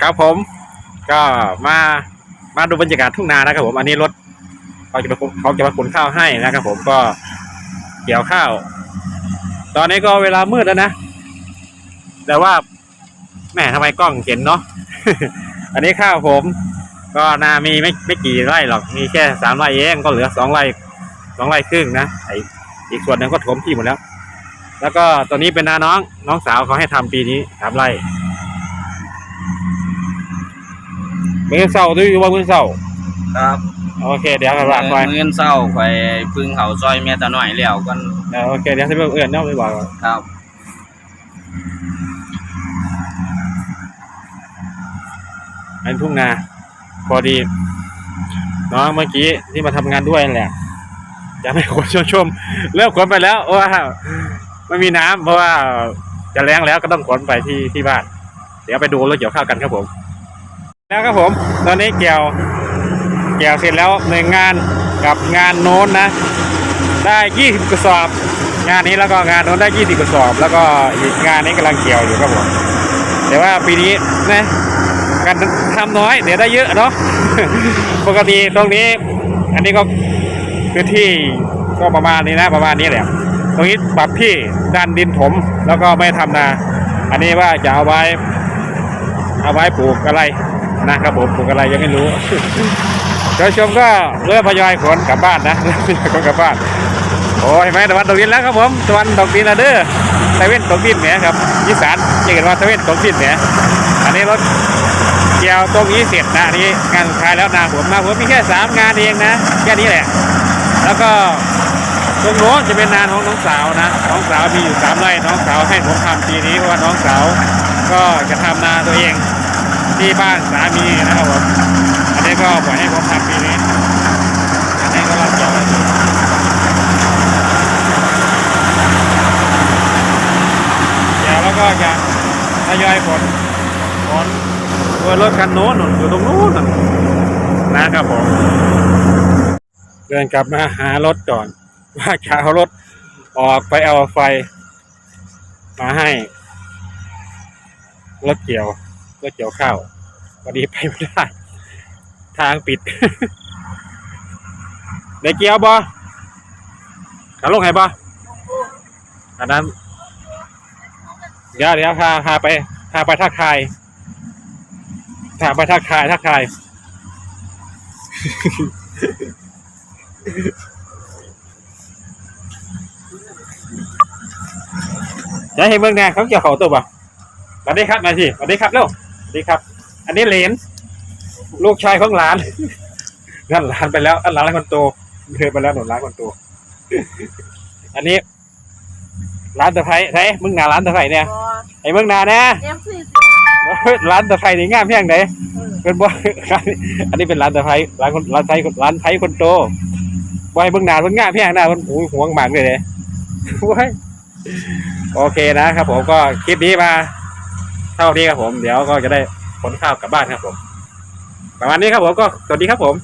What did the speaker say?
ครับผมก็มามาดูบรรยากาศทุ่งนานะครับผมอันนี้รถเขาจะมาเขาจะมาขนข้าวให้นะครับ ผมก็เกี่ยวข้าว ตอนนี้ก็เวลามืดแล้วนะแต่ว่าแหมทำไมกล้องเห็นเนาะอันนี้ข้าวผม ก็นามีไม่ไม่กี่ไร่หรอกมีแค่สามไร่เองก็เหลือสองไร่สองไร่ครึ่งนะไออีกส่วนหนึ่งก็ถมที่หมดแล้ว แล้วก็ตอนนี้เป็นนาน้องน้องสาวเขาให้ทำปีนี้สามไร่ มือเศร้าด้วยว่ามือเศร้าครับโอเคเดี๋ยวกระบาดไปเงินเศร้าข่อยพึ่งเขาซอยแม่ตาน้อยแล้วกันเออโอเคเดี๋ยวจะเพิ่มเอื่อนเนาะไม่บอกครับอันทุ่งนาพอดีน้องเมื่อกี้ที่มาทำงานด้วยนั่นแหละจะไม่ขนชมชมเริ่มขนไปแล้วเพราะว่าไม่มีน้ำเพราะว่าจะแล้งแล้วก็ต้องขนไปที่ที่บ้าน เดี๋ยวไปดูรถเกี่ยวข้าวกันครับผม แล้วครับผมตอนนี้เกี่ยวเกี่ยวเสร็จแล้วหนึ่งงานกับงานโน้นนะ ได้ยี่สิบกระสอบ งานนี้แล้วก็งานโน้นได้ยี่สิบกระสอบ แล้วก็อีกงานนี้กำลังเกี่ยวอยู่ครับผมแต่ว่าปีนี้นะการทำน้อยเดี๋ยวได้เยอะเนาะปกติตรงนี้ อันนี้ก็พื้นที่ก็ประมาณนี้นะประมาณนี้แหละตรงนี้ปรับที่ดันดินถมแล้วก็ไม่ทำนา อันนี้ว่าจะเอาไว้ เอาไว้ปลูกอะไร นะครับผมปลูกอะไรยังไม่รู้เดี๋ยวชมก็เริ่มพยอยขนกลับบ้านนะเริ่มทยอยขนกลับบ้านโอ้ยไหมตะวันตกดินแล้วครับผมตะวันตกดินแล้วเด้อตะเวนตกดินเนี่ยครับอีสานเรียกกันว่าตะเวนตกดินเนี่ยอันนี้รถเกี่ยวตรงนี้เสร็จนะนี้งานสุดท้ายแล้วนาผมนาผมมีแค่สามงานเองนะแค่นี้แหละ แล้วก็ตรงโน้นจะเป็นนาของน้องสาวนะน้องสาวมีอยู่สามไร่น้องสาวให้ผมทำปีนี้เพราะว่าน้องสาวก็จะทำนาตัวเอง ที่บ้านสามีนะครับผมอันนี้ก็ปล่อยให้ผมทำปีนี้อันนี้ก็รับเกี่ยวไว้อยู่เดี๋ยวแล้วก็จะทยอยผลผลตัวรถคันโน้นนู่นอยู่ตรงนู้นนะครับผมเดินกลับมาหารถก่อน ว่าจะเอารถออกไปเอาไฟ มาให้รถเกี่ยว รถเกี่ยวข้าวพอดีไปไม่ได้ ทางปิดได้เกียวบ่ขับลงไงบ่อันนั้น เดี๋ยวเดี๋ยวพาพาไปพาไปทักทายพาไปทักทายทักทายเดี๋ยวให้เมืองแดงเขาเกี่ยวเขาตัวป่ะสวัสดีครับมาสิสวัสดีครับเร็ว สวัสดีครับ อันนี้เหลนลูกชายของหลาน นั่นหลานไปแล้ว อันหลานคนโตเธอไปแล้วหนุนหลานคนโต อันนี้ร้านตะไคร้ไทยมึงหนาร้านตะไคร้เนี่ยบอไอ้เมืองหนาเนี่ยเอฟซีร้านตะไคร้นี่งามเพียงไหนเป็นบ่อันนี้เป็นร้านตะไคร้ร้านคนร้านไทยร้านไทยคนโตบ่ให้เมืองหนาเพิ่งงามเพียงหน้ามันโอ้ยหวงหมากเลยเลยว้ายโอเคนะครับผมก็คลิปนี้มา เท่านี้ครับผม เดี๋ยวก็จะได้ผลข้าวกลับบ้านครับผม ประมาณนี้ครับผมก็สวัสดีครับผม